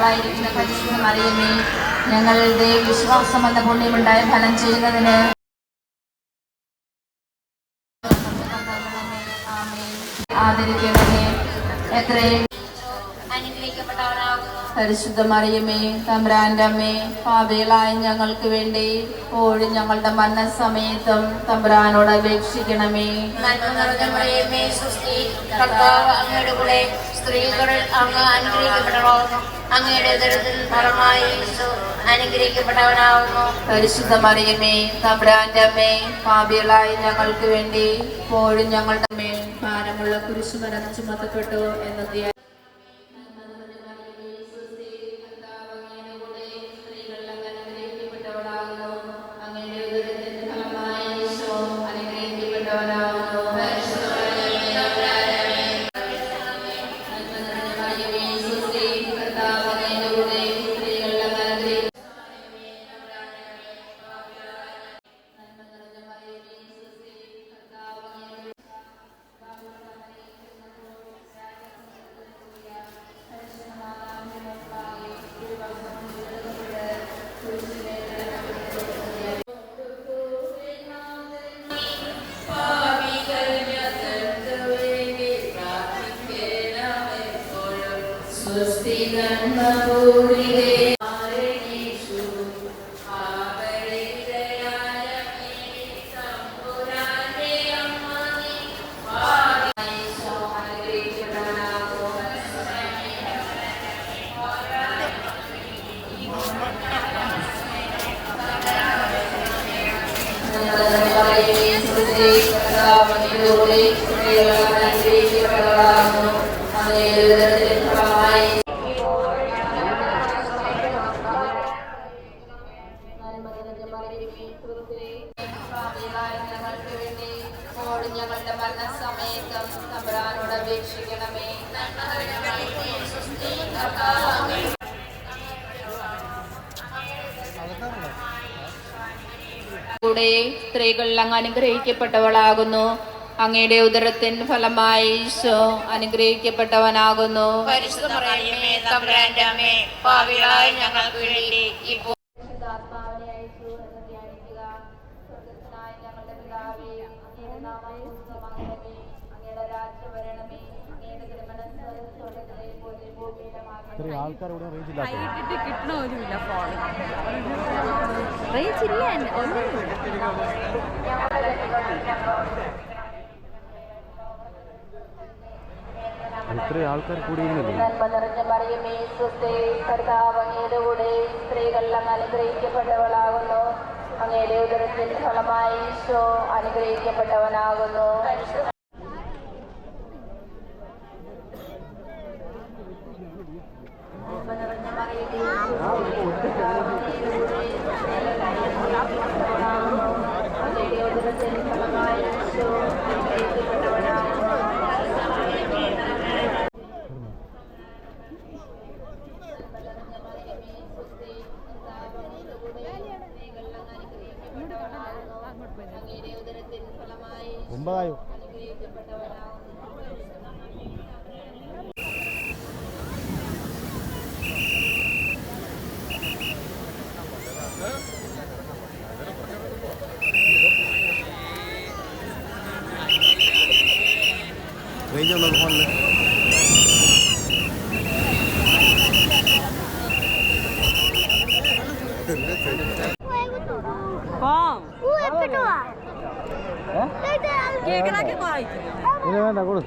മാതാവായിരിക്കുന്ന പരിശുദ്ധ മറിയമേ ഞങ്ങളുടെ വിശ്വാസം എന്ന പുണ്യമുണ്ടായ ഫലം ചെയ്യുന്നതിന് ആദരിക്കണമേ. എത്രയും പരിശുദ്ധ മറിയമേ തമ്പ്രാന്റെ അമ്മേ പാപികളായ ഞങ്ങൾക്ക് വേണ്ടി ഇപ്പോഴും ഞങ്ങളുടെ മരണസമയത്തും തമ്പ്രാനോട് അപേക്ഷിക്കണമേ. നന്മ നിറഞ്ഞ മറിയമേ സുസ്തി കർത്താവ് അങ്ങയുടെ കൂടെ സ്ത്രീകളിൽ അങ്ങ് അങ്ങയുടെ ഫലമായി യേശു അനുഗ്രഹിക്കപ്പെട്ടവനാകുന്നു പരിശുദ്ധ മറിയമേ തമ്പ്രാന്റെ അമ്മേ പാപികളായ ഞങ്ങൾക്ക് വേണ്ടി ഇപ്പോഴും ഞങ്ങളുടെ മേൽ ഭാരമുള്ള കുരിശുമരം ചുമത്തപ്പെട്ടു എന്നത് കൂടെ സ്ത്രീകൾ അങ്ങ് അനുഗ്രഹിക്കപ്പെട്ടവളാകുന്നു. അങ്ങയുടെ ഉദരത്തിൻ ഫലമായി അനുഗ്രഹിക്കപ്പെട്ടവനാകുന്നു. വേണ്ടി ഇപ്പോൾ പരിശുദ്ധാത്മാവിനെ അയച്ചു എന്ന് ധ്യാനിക്കുക സ്വർഗസ്ഥനായ ഞങ്ങളുടെ പിതാവേ അങ്ങയുടെ നാമം പൂജിതമാകണമേ അങ്ങയുടെ രാജ്യം വരണമേ അങ്ങയുടെ തിരുമനസ് സ്വർഗത്തിലെ പോലെ ഭൂമിയിലുമാകണമേ ഇത്രയും ആൾക്കാർ ഇവിടെ റേഞ്ച് ഇല്ലാത്ത കൈയിട്ടിട്ട് കിട്ടണമില്ല ഫോൺ റേഞ്ച് ഇല്ല ഇത്രയും ആൾക്കാർ കൂടിയിരുന്നില്ലേ നിറഞ്ഞ മറിയമേ സ്വസ്തി കർത്താവ് അങ്ങയുടെ കൂടെ സ്ത്രീകൾ അനുഗ്രഹിക്കപ്പെട്ടവളാകുന്നു. അങ്ങയുടെ ഉദരത്തിൽ ഫലമായി ഈശോ അനുഗ്രഹിക്കപ്പെട്ടവനാകുന്നു നന്മ നിറഞ്ഞ മറിയമേ, അങ്ങയുടെ ഉദരത്തിൽ ഫലമായി ഈശോ അനുഗ്രഹിക്കപ്പെട്ടവനാകുന്നു അങ്ങയുടെ ഉദരത്തിൻ ഫലമായി ഒമ്പതായോ റേഞ്ച് ഉള്ളത് ഫോണിൽ പോം കേക്കണാക്കി വായിക്കും ഇത് വേണ്ട കൊടു.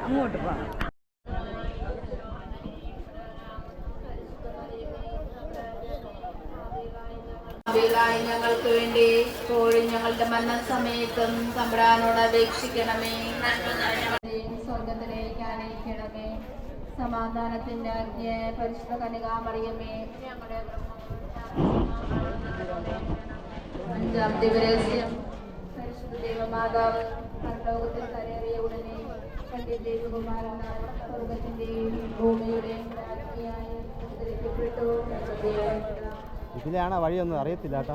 അങ്ങോട്ട് പോ ഞങ്ങൾക്ക് വേണ്ടി ഇപ്പോഴും ഞങ്ങളുടെ മരണസമയത്തും തമ്പുരാനോട് അപേക്ഷിക്കണമേ. സ്വർഗത്തിലേക്ക് അനയിക്കണമേ സമാധാനത്തിന്റെ അജ്ഞ പരിശുദ്ധ കനികാമറിയമേ അഞ്ചാം ദിവരസ്യം പരിശുദ്ധ ദൈവമാതാവ് പരലോകത്തിൽ കരേറിയ ഉടനെ തന്റെ ദൈവകുമാരനായ സ്വർഗത്തിന്റെയും ഭൂമിയുടെയും രാജ്ഞിയായി ഇതിലാണ് വഴിയൊന്നും അറിയത്തില്ല കേട്ടോ.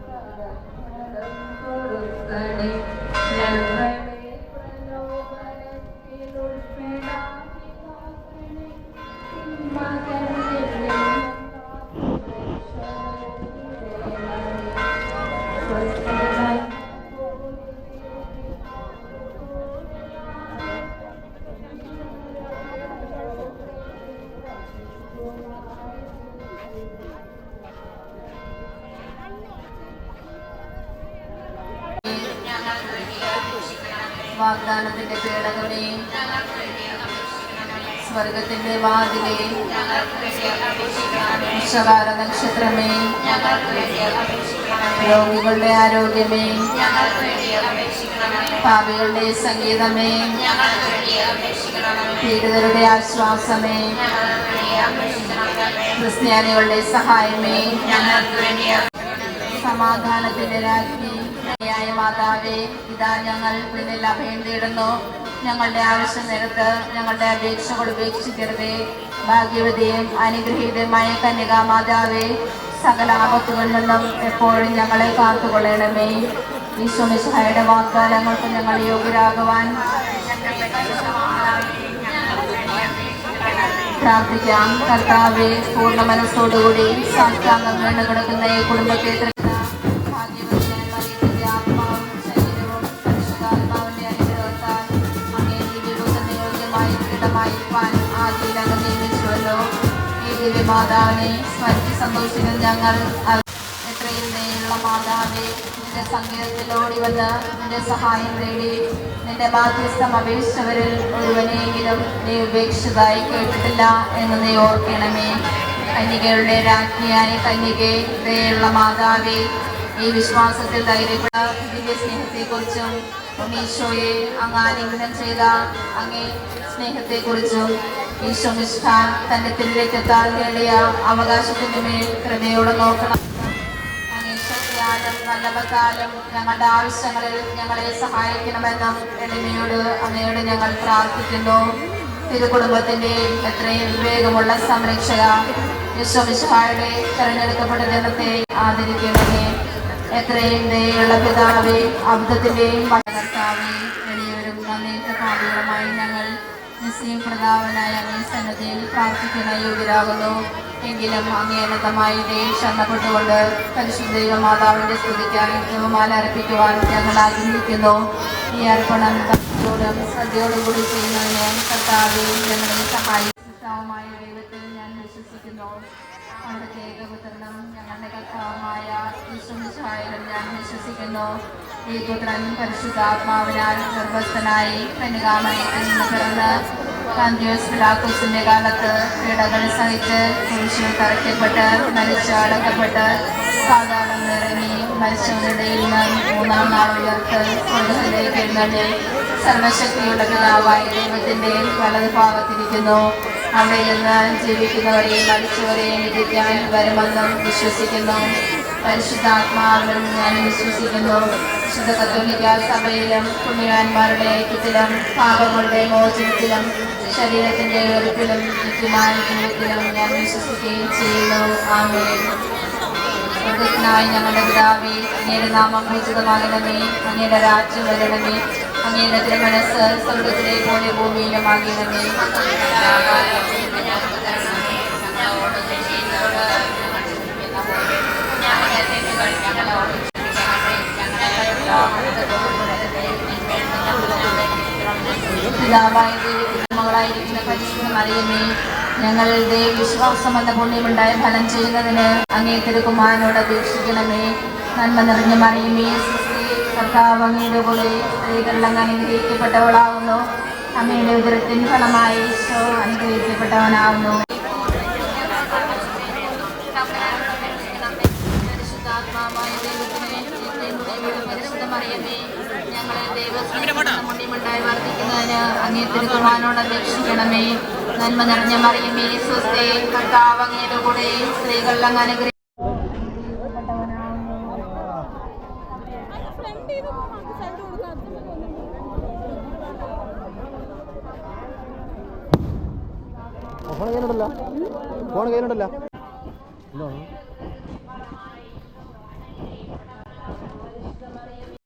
Thank you. വാഗ്ദാനത്തിന്റെ പേടകമേ സ്വർഗത്തിന്റെ വാതിലേ വിശ്വകാല നക്ഷത്രമേ രോഗികളുടെ ആരോഗ്യമേ പാപികളുടെ സംഗീതമേ പീഡിതരുടെ ആശ്വാസമേ ക്രിസ്ത്യാനികളുടെ സഹായമേ സമാധാനത്തിന്റെ രാജ്ഞി ായ മാതാവേ ഇതാ ഞങ്ങൾ നിന്നിൽ അഭയം തേടുന്നു. ഞങ്ങളുടെ ആവശ്യം നേരത്ത് ഞങ്ങളുടെ അപേക്ഷകൾ ഉപേക്ഷിക്കരുതേ. ഭാഗ്യവതിയും അനുഗ്രഹീതമായ കന്യകാ മാതാവേ സകല ആപത്തുകളിൽ നിന്നും എപ്പോഴും ഞങ്ങളെ കാത്തുകൊള്ളണമേ. ഈശ്വമിശായുടെ വാഗ്ദാനങ്ങൾക്ക് ഞങ്ങൾ യോഗ്യരാകുവാൻ പ്രാർത്ഥിക്കാം. കർത്താവെ പൂർണ മനസ്സോടുകൂടി സാഷ്ടാംഗം വീണ് കിടക്കുന്ന ഈ കുടുംബത്തെ ദിവ്യമാതാവിനെ സ്മരിച്ച് സന്തോഷിക്കുന്ന ഞങ്ങൾ എത്രയും ദയുള്ള മാതാവേ നിന്റെ സംഗീതത്തിൽ ഓടി വന്ന് നിന്റെ സഹായം തേടി നിന്റെ ബാധ്യസ്ഥം അപേക്ഷിച്ചവരിൽ ഒരുവനെയെങ്കിലും നീ ഉപേക്ഷിച്ചതായി കേട്ടിട്ടില്ല എന്ന് നീ ഓർക്കണമേ. കന്യകയുടെ രാജ്ഞിയായ കന്യകെ ദയുള്ള മാതാവേ ഈ വിശ്വാസത്തിൽ ധൈര്യപ്പെട്ട ദിവ്യ സ്നേഹത്തെക്കുറിച്ചും ഉണ്ണീശോയെ അങ്ങ് ആലിംഗനം ചെയ്ത അങ്ങേ സ്നേഹത്തെക്കുറിച്ചും ഈശോ നിഷ്ഠ തന്റെ തിരിലെത്തെത്താൻ നേടിയ അവകാശത്തിന് മേൽ കൃപയോടെ നോക്കണം. വല്ലഭത്താലും ഞങ്ങളുടെ ആവശ്യങ്ങളിൽ ഞങ്ങളെ സഹായിക്കണമെന്നും എളിമയോട് അങ്ങയോട് ഞങ്ങൾ പ്രാർത്ഥിക്കുന്നു. തിരുകുടുംബത്തിന്റെ എത്രയും വിവേകമുള്ള സംരക്ഷക യശോമിശായുടെ തെരഞ്ഞെടുക്കപ്പെട്ട ജനത്തെ ആദരിക്കണമേ. എത്രയും ദയുള്ള പിതാവേ അബ്ദത്തിന്റെയും കർത്താവേ എളിയവരും നന്ദി പാപികളുമായി ഞങ്ങൾ നിസ്ലീം പ്രതാപനായ സന്നദ്ധയിൽ പ്രാർത്ഥിക്കുന്ന യോഗ്യരാകുന്നു. എങ്കിലും അങ്ങേനതമായി ദൈവം ക്ഷണപ്പെട്ടുകൊണ്ട് പരിശുദ്ധ ദൈവമാതാവിന്റെ സ്തുതിക്കാൻ ദൈവമാല അർപ്പിക്കുവാൻ ഞങ്ങൾ ആഗ്രഹിക്കുന്നു. ഈ അർപ്പണം ഭക്തിയോടും ശ്രദ്ധയോടും കൂടി ചെയ്യുന്നതിന് കർത്താവെ ഞങ്ങളെ സഹായിക്കാവുമായ ദൈവത്തിൽ ഞാൻ വിശ്വസിക്കുന്നു. അവിടുത്തെ ഏകപുത്രനും ഞങ്ങളുടെ കർത്താവുമായ വിശ്വമിച്ചായാലും ഞാൻ വിശ്വസിക്കുന്നു. ഈ പുത്രൻ പരിശുദ്ധാത്മാവിനാൽ ഗർഭസ്ഥനായി കന്യകാമയത്തിൽ നിന്ന് പിറന്ന് കാന്തിയോസ് പിലാക്കോസിന്റെ കാലത്ത് പീഡകൾ സഹിച്ച് കുരിശിൽ തറയ്ക്കപ്പെട്ട് മരിച്ച് അടക്കപ്പെട്ട് ഇറങ്ങി മരിച്ചവരുടെ നിന്ന് മൂന്നാം നാൾ ഉയർത്ത് സ്വർഗത്തിലേക്ക് എഴുന്നള്ളി. സർവശക്തിയുള്ള പിതാവായ ദൈവത്തിന്റെ വലത് ഭാഗത്തിരിക്കുന്നു അവിടെ നിന്ന് ജീവിക്കുന്നവരെയും മരിച്ചവരെയും വിധിക്കാൻ വരുമെന്നും വിശ്വസിക്കുന്നു. പരിശുദ്ധാത്മാവിലും ഞാൻ വിശ്വസിക്കുന്നു. വിശുദ്ധ കത്തോലിക്ക സഭയിലും പുണ്യവാന്മാരുടെ ഐക്യത്തിലും പാപങ്ങളുടെ മോചനത്തിലും ശരീരത്തിന്റെ ഒരുപ്പിലും നിത്യമായ ഞാൻ വിശ്വസിക്കുകയും ചെയ്യുന്നു. ആമേൻ. സ്വർഗത്തിനായി ഞങ്ങളുടെ പിതാവേ അങ്ങയുടെ നാമം പൂജിതമാകണമേ അങ്ങയുടെ രാജ്യം വരണമേ. അങ്ങയുടെ തിരുമനസ് സ്വർഗത്തിലെ പോലെ ഭൂമിയിലും ആകണമേ ഞങ്ങളുടെ വിശ്വാസം എന്ന പുണ്യമുണ്ടായ ഫലം ചെയ്യുന്നതിന് അങ്ങേ തിരുക്കുമാരനോട് അപേക്ഷിക്കണമേ. നന്മ നിറഞ്ഞ മറിയമേ കർത്താവ് അങ്ങയുടെ കൂടെ സ്ത്രീകളിൽ അങ്ങ് അനുഗ്രഹിക്കപ്പെട്ടവളാവുന്നു. അമ്മയുടെ ഉദരത്തിൻ ഫലമായി അനുഗ്രഹിക്കപ്പെട്ടവനാവുന്നു. ദൈവമുണ്ടായി വർദ്ധിക്കുന്നതിന് അങ്ങേ തിരുക്കുമാനോട് അപേക്ഷിക്കണമേ. നന്മ നിറഞ്ഞ മറിയമേ സ്വസ്ഥേ കർത്താവ് അങ്ങയുടെ കൂടെ സ്ത്രീകളിൽ അങ്ങ് അനുഗ്രഹിക്കപ്പെട്ടവനാവുന്നു ഫോൺ കയ്യിലുണ്ടല്ലോ. ഫോൺ കയ്യിലുണ്ടല്ലോ.